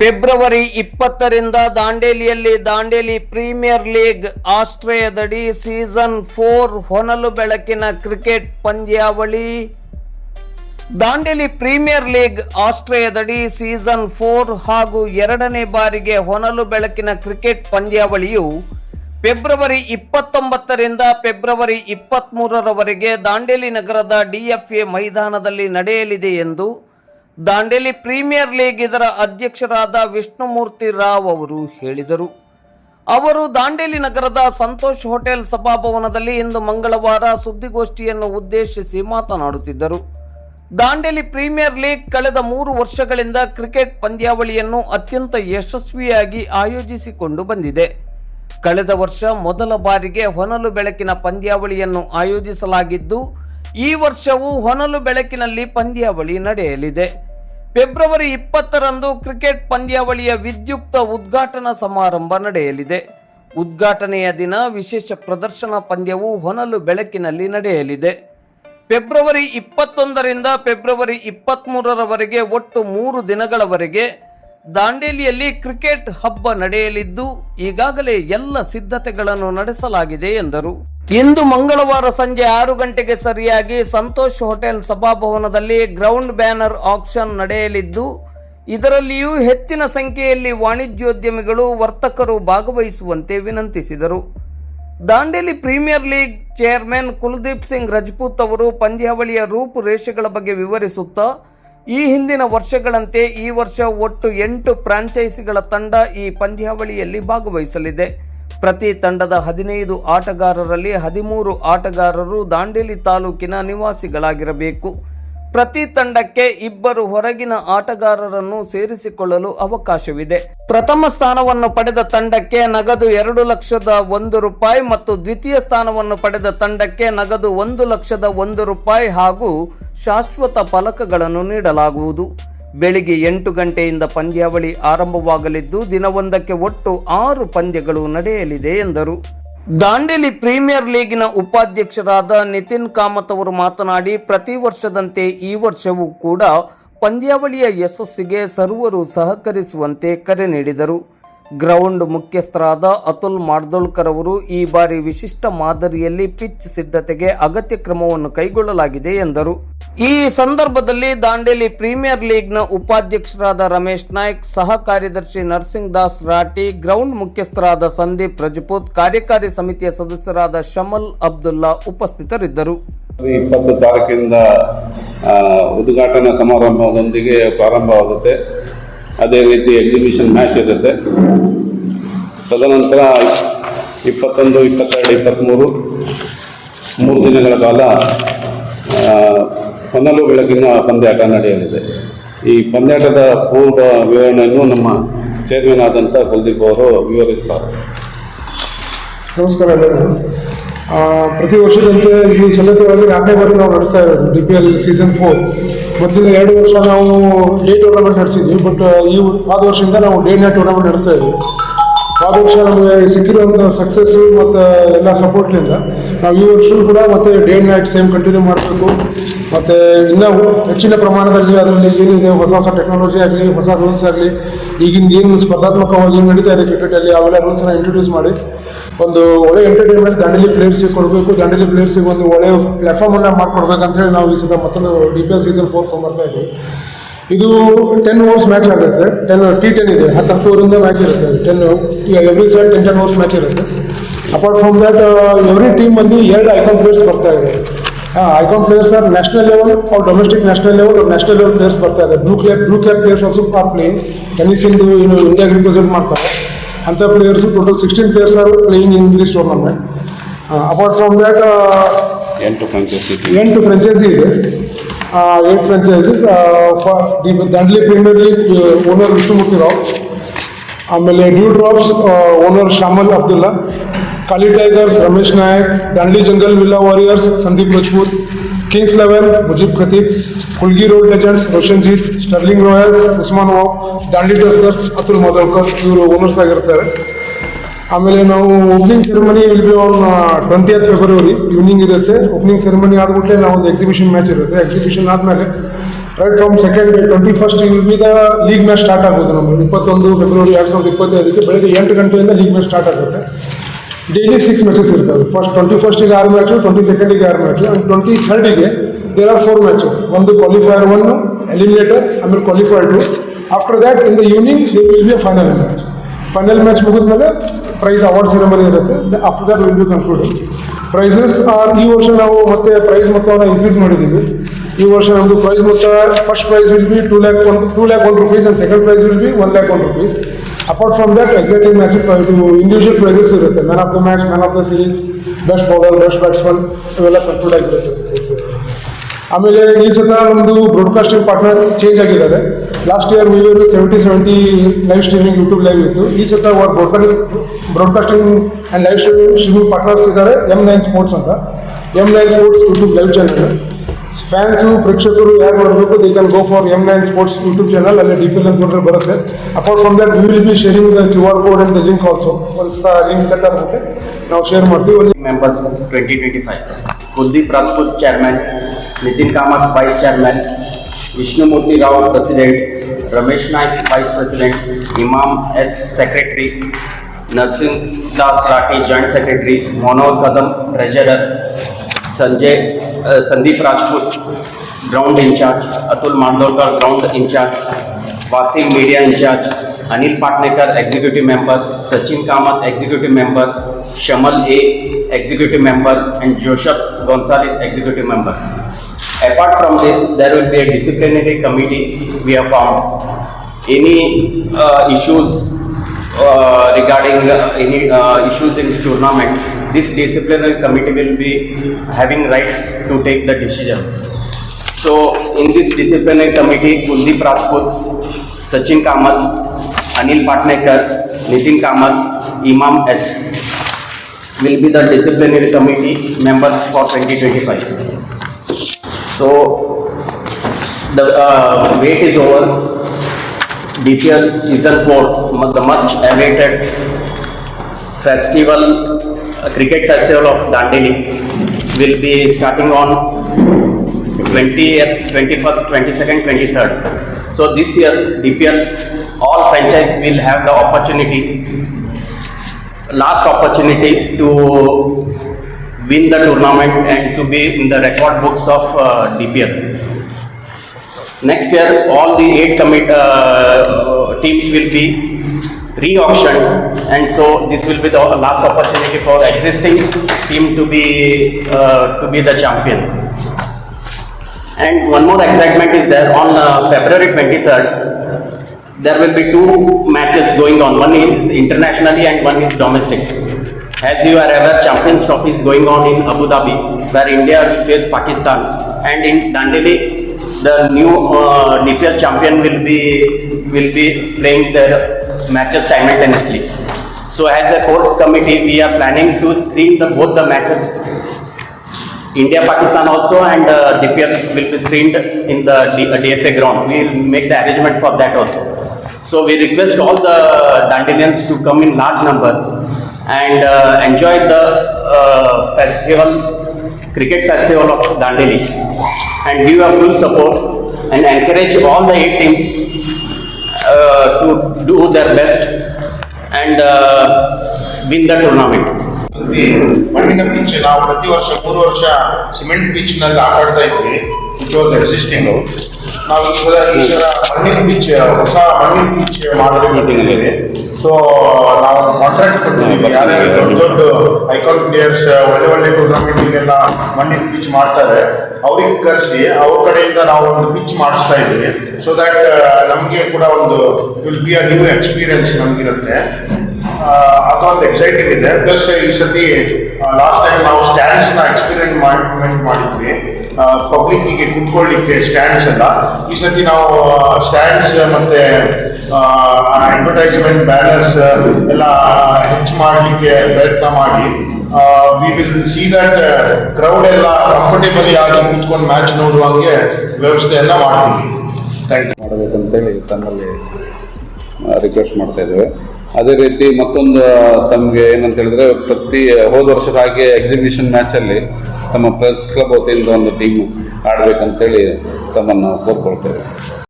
February ಇಪ್ಪತ್ತರಿಂದ ದಾಂಡೇಲಿಯಲ್ಲಿ Dandeli premier league ಆಶ್ರಯದಡಿ ಸೀಸನ್ ಫೋರ್ ಹೊನಲು ಬೆಳಕಿನ ಕ್ರಿಕೆಟ್ ಪಂದ್ಯಾವಳಿ ದಾಂಡೇಲಿ ಪ್ರೀಮಿಯರ್ ಲೀಗ್ ಆಶ್ರಯದಡಿ ಸೀಸನ್ ಫೋರ್ ಹಾಗೂ ಎರಡನೇ ಬಾರಿಗೆ ಹೊನಲು ಬೆಳಕಿನ ಕ್ರಿಕೆಟ್ ಪಂದ್ಯಾವಳಿಯು ಫೆಬ್ರವರಿ ಇಪ್ಪತ್ತೊಂಬತ್ತರಿಂದ ಫೆಬ್ರವರಿ ಇಪ್ಪತ್ತ್ಮೂರರವರೆಗೆ ದಾಂಡೇಲಿ ನಗರದ ಡಿಎಫ್ಎ ಮೈದಾನದಲ್ಲಿ ನಡೆಯಲಿದೆ ಎಂದು ದಾಂಡೇಲಿ ಪ್ರೀಮಿಯರ್ ಲೀಗ್ ಇದರ ಅಧ್ಯಕ್ಷರಾದ ವಿಷ್ಣುಮೂರ್ತಿ ರಾವ್ ಅವರು ಹೇಳಿದರು ಅವರು ದಾಂಡೇಲಿ ನಗರದ ಸಂತೋಷ್ ಹೋಟೆಲ್ ಸಭಾಭವನದಲ್ಲಿ ಇಂದು ಮಂಗಳವಾರ ಸುದ್ದಿಗೋಷ್ಠಿಯನ್ನು ಉದ್ದೇಶಿಸಿ ಮಾತನಾಡುತ್ತಿದ್ದರು ದಾಂಡೇಲಿ ಪ್ರೀಮಿಯರ್ ಲೀಗ್ ಕಳೆದ ಮೂರು ವರ್ಷಗಳಿಂದ ಕ್ರಿಕೆಟ್ ಪಂದ್ಯಾವಳಿಯನ್ನು ಅತ್ಯಂತ ಯಶಸ್ವಿಯಾಗಿ ಆಯೋಜಿಸಿಕೊಂಡು ಬಂದಿದೆ ಕಳೆದ ವರ್ಷ ಮೊದಲ ಬಾರಿಗೆ ಹೊನಲು ಬೆಳಕಿನ ಪಂದ್ಯಾವಳಿಯನ್ನು ಆಯೋಜಿಸಲಾಗಿದ್ದು ಈ ವರ್ಷವೂ ಹೊನಲು ಬೆಳಕಿನಲ್ಲಿ ಪಂದ್ಯಾವಳಿ ನಡೆಯಲಿದೆ ಫೆಬ್ರವರಿ ಇಪ್ಪತ್ತರಂದು ಕ್ರಿಕೆಟ್ ಪಂದ್ಯಾವಳಿಯ ವಿದ್ಯುಕ್ತ ಉದ್ಘಾಟನಾ ಸಮಾರಂಭ ನಡೆಯಲಿದೆ ಉದ್ಘಾಟನೆಯ ದಿನ ವಿಶೇಷ ಪ್ರದರ್ಶನ ಪಂದ್ಯವು ಹೊನಲು ಬೆಳಕಿನಲ್ಲಿ ನಡೆಯಲಿದೆ ಫೆಬ್ರವರಿ ಇಪ್ಪತ್ತೊಂದರಿಂದ ಫೆಬ್ರವರಿ ಇಪ್ಪತ್ತ್ಮೂರರವರೆಗೆ ಒಟ್ಟು ಮೂರು ದಿನಗಳವರೆಗೆ ದಾಂಡೇಲಿಯಲ್ಲಿ ಕ್ರಿಕೆಟ್ ಹಬ್ಬ ನಡೆಯಲಿದ್ದು ಈಗಾಗಲೇ ಎಲ್ಲ ಸಿದ್ಧತೆಗಳನ್ನು ನಡೆಸಲಾಗಿದೆ ಎಂದರು ಇಂದು ಮಂಗಳವಾರ ಸಂಜೆ ಆರು ಗಂಟೆಗೆ ಸರಿಯಾಗಿ ಸಂತೋಷ್ ಹೋಟೆಲ್ ಸಭಾಭವನದಲ್ಲಿ ಗ್ರೌಂಡ್ ಬ್ಯಾನರ್ ಆಕ್ಷನ್ ನಡೆಯಲಿದ್ದು ಇದರಲ್ಲಿಯೂ ಹೆಚ್ಚಿನ ಸಂಖ್ಯೆಯಲ್ಲಿ ವಾಣಿಜ್ಯೋದ್ಯಮಿಗಳು ವರ್ತಕರು ಭಾಗವಹಿಸುವಂತೆ ವಿನಂತಿಸಿದರು Dandeli premier league chairman Kuldeep Singh Rajput ಅವರು ಪಂದ್ಯಾವಳಿಯ ರೂಪುರೇಷೆಗಳ ಬಗ್ಗೆ ವಿವರಿಸುತ್ತಾ ಈ ಹಿಂದಿನ ವರ್ಷಗಳಂತೆ ಈ ವರ್ಷ ಒಟ್ಟು ಎಂಟು ಫ್ರಾಂಚೈಸಿಗಳ ತಂಡ ಈ ಪಂದ್ಯಾವಳಿಯಲ್ಲಿ ಭಾಗವಹಿಸಲಿದೆ ಪ್ರತಿ ತಂಡದ ಹದಿನೈದು ಆಟಗಾರರಲ್ಲಿ ಹದಿಮೂರು ಆಟಗಾರರು ದಾಂಡೇಲಿ ತಾಲೂಕಿನ ನಿವಾಸಿಗಳಾಗಿರಬೇಕು ಪ್ರತಿ ತಂಡಕ್ಕೆ ಇಬ್ಬರು ಹೊರಗಿನ ಆಟಗಾರರನ್ನು ಸೇರಿಸಿಕೊಳ್ಳಲು ಅವಕಾಶವಿದೆ ಪ್ರಥಮ ಸ್ಥಾನವನ್ನು ಪಡೆದ ತಂಡಕ್ಕೆ ನಗದು ಎರಡು ಲಕ್ಷದ ಒಂದು ರೂಪಾಯಿ ಮತ್ತು ದ್ವಿತೀಯ ಸ್ಥಾನವನ್ನು ಪಡೆದ ತಂಡಕ್ಕೆ ನಗದು ಒಂದು ಲಕ್ಷದ ಒಂದು ರೂಪಾಯಿ ಹಾಗೂ ಶಾಶ್ವತ ಫಲಕಗಳನ್ನು ನೀಡಲಾಗುವುದು ಬೆಳಿಗ್ಗೆ ಎಂಟು ಗಂಟೆಯಿಂದ ಪಂದ್ಯಾವಳಿ ಆರಂಭವಾಗಲಿದ್ದು ದಿನವೊಂದಕ್ಕೆ ಒಟ್ಟು ಆರು ಪಂದ್ಯಗಳು ನಡೆಯಲಿದೆ ಎಂದರು ದಾಂಡೇಲಿ ಪ್ರೀಮಿಯರ್ ಲೀಗಿನ ಉಪಾಧ್ಯಕ್ಷರಾದ ನಿತಿನ್ ಕಾಮತ್ ಅವರು ಮಾತನಾಡಿ ಪ್ರತಿ ವರ್ಷದಂತೆ ಈ ವರ್ಷವೂ ಕೂಡ ಪಂದ್ಯಾವಳಿಯ ಯಶಸ್ಸಿಗೆ ಸರ್ವರು ಸಹಕರಿಸುವಂತೆ ಕರೆ ನೀಡಿದರು ಗ್ರೌಂಡ್ ಮುಖ್ಯಸ್ಥರಾದ ಅತುಲ್ ಮಾರ್ದೋಳ್ಕರ್ ಅವರು ಈ ಬಾರಿ ವಿಶಿಷ್ಟ ಮಾದರಿಯಲ್ಲಿ ಪಿಚ್ ಸಿದ್ಧತೆಗೆ ಅಗತ್ಯ ಕ್ರಮವನ್ನು ಕೈಗೊಳ್ಳಲಾಗಿದೆ ಎಂದರು ಈ ಸಂದರ್ಭದಲ್ಲಿ ದಾಂಡೇಲಿ ಪ್ರೀಮಿಯರ್ ಲೀಗ್ನ ಉಪಾಧ್ಯಕ್ಷರಾದ ರಮೇಶ್ ನಾಯ್ಕ್ ಸಹ ಕಾರ್ಯದರ್ಶಿ ನರಸಿಂಗ್ ದಾಸ್ ರಾಟಿ ಗ್ರೌಂಡ್ ಮುಖ್ಯಸ್ಥರಾದ ಸಂದೀಪ್ ರಜಪೂತ್ ಕಾರ್ಯಕಾರಿ ಸಮಿತಿಯ ಸದಸ್ಯರಾದ ಶಮಲ್ ಅಬ್ದುಲ್ಲಾ ಉಪಸ್ಥಿತರಿದ್ದರು ಇಪ್ಪತ್ತು ತಾರೀಕಿನಿಂದ ಉದ್ಘಾಟನಾ ಸಮಾರಂಭದೊಂದಿಗೆ ಪ್ರಾರಂಭವಾಗುತ್ತೆ ಅದೇ ರೀತಿ ಎಕ್ಸಿಬಿಷನ್ ಮ್ಯಾಚ್ ಇರುತ್ತೆ ತದನಂತರ ಇಪ್ಪತ್ತೊಂದು ಇಪ್ಪತ್ತೆರಡು ಇಪ್ಪತ್ತ್ಮೂರು ಮೂರು ದಿನಗಳ ಕಾಲ ಹೊನಲು ಬೆಳಕಿನ ಪಂದ್ಯಾಟ ನಡೆಯಲಿದೆ ಈ ಪಂದ್ಯಾಟದ ಪೂರ್ವ ವಿವರಣೆಯನ್ನು ನಮ್ಮ ಚೇರ್ಮನ್ ಆದಂಥ ಕುಲ್ದೀಪ್ ಅವರು ವಿವರಿಸ್ತಾರೆ ನಮಸ್ಕಾರ ಪ್ರತಿ ವರ್ಷದಂತೆ ಈ ಸಲುವಾಗಿ ನಾಲ್ಕನೇ ಬಾರಿ ನಾವು ನಡೆಸ್ತಾ ಇರೋದು D P L season four ಮೊದಲಿಂದ ಎರಡು ವರ್ಷ ನಾವು ಡೇ ಟೂರ್ನಮೆಂಟ್ ನಡೆಸಿದ್ವಿ ಬಟ್ ಈ ಆದ ವರ್ಷದಿಂದ ನಾವು ಡೇ ನೈಟ್ ಟೂರ್ನಮೆಂಟ್ ನಡೆಸ್ತಾ ಇದ್ವಿ ಆದ ವರ್ಷ ನಮಗೆ ಸಿಕ್ಕಿರುವಂಥ ಸಕ್ಸಸ್ಸು ಮತ್ತು ಎಲ್ಲ ಸಪೋರ್ಟ್ನಿಂದ ನಾವು ಈ ವರ್ಷವೂ ಕೂಡ ಮತ್ತೆ ಡೇ ನೈಟ್ ಸೇಮ್ ಕಂಟಿನ್ಯೂ ಮಾಡಬೇಕು ಮತ್ತು ಇನ್ನೂ ಹೆಚ್ಚಿನ ಪ್ರಮಾಣದಲ್ಲಿ ಅದರಲ್ಲಿ ಏನಿದೆ ಹೊಸ ಹೊಸ ಟೆಕ್ನಾಲಜಿ ಆಗಲಿ ಹೊಸ ರೂಲ್ಸ್ ಆಗಲಿ ಈಗಿನ ಏನು ಸ್ಪರ್ಧಾತ್ಮಕವಾಗಿ ಏನು ನಡೀತಾ ಇದೆ ಕ್ರಿಕೆಟಲ್ಲಿ ಅವೆಲ್ಲ ರೂಲ್ಸ್ನ ಇಂಟ್ರೊಡ್ಯೂಸ್ ಮಾಡಿ ಒಂದು ಒಳ್ಳೆ ಎಂಟರ್ಟೈನ್ಮೆಂಟ್ ದಾಂಡೇಲಿ ಪ್ಲೇಯರ್ಸಿಗೆ ಕೊಡಬೇಕು ದಾಂಡೇಲಿ ಪ್ಲೇಯರ್ಸಿಗೆ ಒಂದು ಒಳ್ಳೆಯ ಪ್ಲ್ಯಾಟ್ಫಾರ್ಮನ್ನು ಅಂತ ಹೇಳಿ ನಾವು ಈ ಸಲ ಮತ್ತೊಂದು D P L season four ತೊಗೊಂಡ್ಬರ್ತಾ ಇದ್ದೀವಿ ಇದು ಟೆನ್ ಓವರ್ಸ್ ಮ್ಯಾಚ್ ಆಗುತ್ತೆ ಟೆನ್ ಟಿ ಟೆನ್ ಇದೆ ಹತ್ತು ಓವರಿಂದ ಮ್ಯಾಚ್ ಇರುತ್ತೆ ten every side ten ten overs match ಇರುತ್ತೆ ಅಪಾರ್ಟ್ ಫ್ರಮ್ ದಟ್ ಎವ್ರಿ ಟೀಮಲ್ಲಿ ಎರಡು ಐಕಾನ್ ಪ್ಲೇಯರ್ಸ್ ಬರ್ತಾ ಇದೆ icon players are national level are domestic national level ಅವ್ರು ನ್ಯಾಷನಲ್ ಲೆವೆಲ್ ಪ್ಲೇಯರ್ಸ್ ಬರ್ತಾ ಇದೆ blue cap blue cap players also are playing tennis ಇಂದು ಇಂಡಿಯಾಗೆ represent ಮಾಡ್ತಾರೆ ಅಂಥ players total sixteen players are playing in this tournament apart from that ಎಂಟು franchise ಎಂಟು franchise ಇದೆ eight franchises Dandeli premier league owner Vishnumurthy Rao ಆಮೇಲೆ dew drops owner Shamal Abdullah Kali tigers Ramesh Nayak Dandeli jungle villa warriors Sandeep Rajput kings eleven Mujeeb Khateeb Hulgi road legends Roshanjeet sterling royals Usman wow Dandeli tuskers Atul Modalkar ಇವರು owners ಆಗಿರ್ತಾರೆ ಆಮೇಲೆ ನಾವು opening ceremony will be on twenty February evening ಇರುತ್ತೆ opening ceremony ಆದ್ಬಿಟ್ಲೆ ನಾವು ಒಂದು exhibition match ಇರುತ್ತೆ exhibition ಆದಮೇಲೆ right from second twenty first will be the league match start ಆಗುತ್ತೆ ನಮ್ಮಲ್ಲಿ ಇಪ್ಪತ್ತೊಂದು ಫೆಬ್ರವರಿ ಎರಡು ಸಾವಿರದ ಇಪ್ಪತ್ತೈದಕ್ಕೆ ಬೆಳಗ್ಗೆ ಎಂಟು ಗಂಟೆಯಿಂದ ಲೀಗ್ ಮ್ಯಾಚ್ ಸ್ಟಾರ್ಟ್ ಆಗುತ್ತೆ ಡೈಲಿ ಸಿಕ್ಸ್ ಮ್ಯಾಚಸ್ ಇರ್ತವೆ ಫಸ್ಟ್ ಟ್ವೆಂಟಿ ಫಸ್ಟಿಗೆ ಆರು ಮ್ಯಾಚು ಟ್ವೆಂಟಿ ಸೆಕೆಂಡಿಗೆ ಆರು ಮ್ಯಾಚು ಆ್ಯಂಡ್ ಟ್ವೆಂಟಿ ಥರ್ಡಿಗೆ ದೇರ್ ಆರ್ ಫೋರ್ ಮ್ಯಾಚಸ್ ಒಂದು ಕ್ವಾಲಿಫೈಯರ್ ಒನ್ ಎಲಿಮಿನೇಟರ್ ಆಮೇಲೆ qualifier two after that in the evening they will be final match final match ಮುಗಿದ್ಮೇಲೆ prize award ceremony ಇರುತ್ತೆ after that will be conclude prizes are ಈ ವರ್ಷ ನಾವು ಮತ್ತೆ price ಮೊತ್ತವನ್ನು increase ಮಾಡಿದ್ದೀವಿ ಈ ವರ್ಷ ನಮ್ಮದು ಪ್ರೈಸ್ ಮೊತ್ತ first prize will be two lakh one two lakh one rupees and second prize will be one lakh one rupees apart from that exactly matching individual prizes ಇರುತ್ತೆ man of the match man of the series best bowler best batsman ಇವೆಲ್ಲ conclude ಆಗಿರುತ್ತೆ ಆಮೇಲೆ ಈ ಸತ ನಮ್ಮದು broadcasting partner change ಆಗಿದ್ದಾರೆ last year ವಿವರು seventy seventy live streaming YouTube live ಇತ್ತು ಈ ಸತ ಅವ್ರ broadcasting broadcasting and live streaming partners ಇದ್ದಾರೆ ಎಮ್ ನೈನ್ ಸ್ಪೋರ್ಟ್ಸ್ ಅಂತ M nine sports YouTube live channel fans ಪ್ರೇಕ್ಷಕರು ಯಾರು ಮಾಡಬೇಕು they can go for M nine sports YouTube channel ಅಲ್ಲಿ ಡಿ ಪಿ ಎಲ್ ಅಂತ ನೋಡಿದ್ರೆ ಬರುತ್ತೆ apart from that we will be sharing the Q R code and the link also once link set ಆಗುತ್ತೆ ನಾವು share ಮಾಡ್ತೀವಿ ಅಲ್ಲಿ members 2025. Kuldeep Rajput Chairman, Nitin Kamath Vice Chairman, Vishnumurthy Rao President, Ramesh Naik Vice President, Imam S Secretary, Narsingh Das Rati Joint Secretary, Manoj Kadam Treasurer, Sanjay Sandeep Rajput, ground in charge, Atul Mandolkar, ground in charge, Wasim, media in charge, Anil Patnekar, executive member, Sachin Kamath, executive member, Shamal A, executive member, and Joseph Gonzalez, executive member. Apart from this, there will be a disciplinary committee we have formed. Any uh, issues uh, regarding uh, any issues in tournament this disciplinary committee will be having rights to take the decisions. So in this disciplinary committee, Kuldeep Rajput, Sachin kamat Anil Patnekar, Nitin kamat Imam S will be the disciplinary committee members for 2025. So the uh, wait is over. bpl season 4, the much awaited festival cricket festival of Dandeli will be starting on 20th, 21st, 22nd, 23rd. So this year DPL all franchise will have the opportunity, last opportunity to win the tournament and to be in the record books of uh, DPL. Next year all the eight commit, uh, teams will be re-auctioned and so this will be the last opportunity for existing team to be uh, to be the champion and one more excitement is there on uh, february 23rd there will be two matches going on one is internationally and one is domestic as you are aware champions trophy is going on in abu dhabi where india will face pakistan and in dandeli the new uh, DPL champion will be will be playing there matches simultaneously. So as a court committee, we are planning to screen the, both the matches. India, Pakistan also and uh, DPL will be screened in the DFA uh, ground. We will make the arrangement for that also. So we request all the Dandelions to come in large number and uh, enjoy the uh, festival, cricket festival of Dandeli and give our full support and encourage all the eight teams Uh, to do their best and uh, win the tournament. ಮಣ್ಣಿನ pitch ನಾವು ಪ್ರತಿ ವರ್ಷ ಮೂರು ವರ್ಷ cement pitch ನಲ್ಲಿ ಆಟ ಆಡ್ತಾ ಇದ್ವಿ ವಿಚ್ ವಾಸ್ ಎಕ್ಸಿಸ್ಟಿಂಗ್ ನಾವು ಈ ಸಲ ಈ ಸಲ ಮಣ್ಣಿನ ಪಿಚ್ ಹೊಸ ಮಣ್ಣಿನ ಪಿಚ್ ಮಾಡಲು ಬಿಟ್ಟಿದ್ದೀವಿ ಸೊ ನಾವು ಕಾಂಟ್ರಾಕ್ಟ್ ಕೊಟ್ಟಿದ್ದೀವಿ ಯಾರ್ಯಾರು ದೊಡ್ಡ ದೊಡ್ಡ ಐಕಾನ್ ಪ್ಲೇಯರ್ಸ್ ಒಳ್ಳೆ ಒಳ್ಳೆ ಎಲ್ಲ ಮಣ್ಣಿನ ಪಿಚ್ ಮಾಡ್ತಾರೆ ಅವ್ರಿಗೆ ಕರೆಸಿ ಅವ್ರ ಕಡೆಯಿಂದ ನಾವು ಒಂದು ಪಿಚ್ ಮಾಡಿಸ್ತಾ ಇದ್ದೀವಿ ಸೊ ದಟ್ ನಮಗೆ ಕೂಡ ಒಂದು will be a new experience ನಮಗಿರುತ್ತೆ ಒಂದು ಎಕ್ಸೈಟಿಂಗ್ ಇದೆ ಪ್ಲಸ್ ಈ ಸತಿ ಲಾಸ್ಟ್ ಟೈಮ್ ನಾವು ಸ್ಟ್ಯಾಂಡ್ಸ್ ನ ಎಕ್ಸ್ಪೆರಿಮೆಂಟ್ ಮಾಡಿದ್ವಿ ಪಬ್ಲಿಕ್ ಗೆ ಕುತ್ಕೊಳ್ಳಿಕ್ಕೆ ಸ್ಟ್ಯಾಂಡ್ಸ್ ಎಲ್ಲ ಈ ಸತಿ ನಾವು ಸ್ಟ್ಯಾಂಡ್ಸ್ ಮತ್ತೆ ಅಡ್ವರ್ಟೈಸ್ಮೆಂಟ್ ಬ್ಯಾನರ್ಸ್ ಎಲ್ಲ ಹೆಚ್ಚು ಮಾಡಲಿಕ್ಕೆ ಪ್ರಯತ್ನ ಮಾಡಿ we will see that crowd ಎಲ್ಲ ಕಂಫರ್ಟೇಬಲಿ ಆಗಿ ಕೂತ್ಕೊಂಡು ಮ್ಯಾಚ್ ನೋಡುವ ವ್ಯವಸ್ಥೆ ಎಲ್ಲ ಮಾಡ್ತೀವಿ ಥ್ಯಾಂಕ್ ಯು ಮಾಡಬೇಕಂತೇಳಿ ತಮ್ಮಲ್ಲಿ ರಿಕ್ವೆಸ್ಟ್ ಮಾಡ್ತಾ ಇದ್ದೇವೆ ಅದೇ ರೀತಿ ಮತ್ತೊಂದು ತಮಗೆ ಏನಂತ ಹೇಳಿದ್ರೆ ಪ್ರತಿ ಹೋದ ವರ್ಷದ ಹಾಗೆ ಎಕ್ಸಿಬಿಷನ್ ಮ್ಯಾಚಲ್ಲಿ ತಮ್ಮ ಪ್ರೆಸ್ ಕ್ಲಬ್ ವತಿಯಿಂದ ಒಂದು ಟೀಮ್ ಆಡಬೇಕಂತೇಳಿ ತಮ್ಮನ್ನು ಕೋರ್ಕೊಳ್ತೇವೆ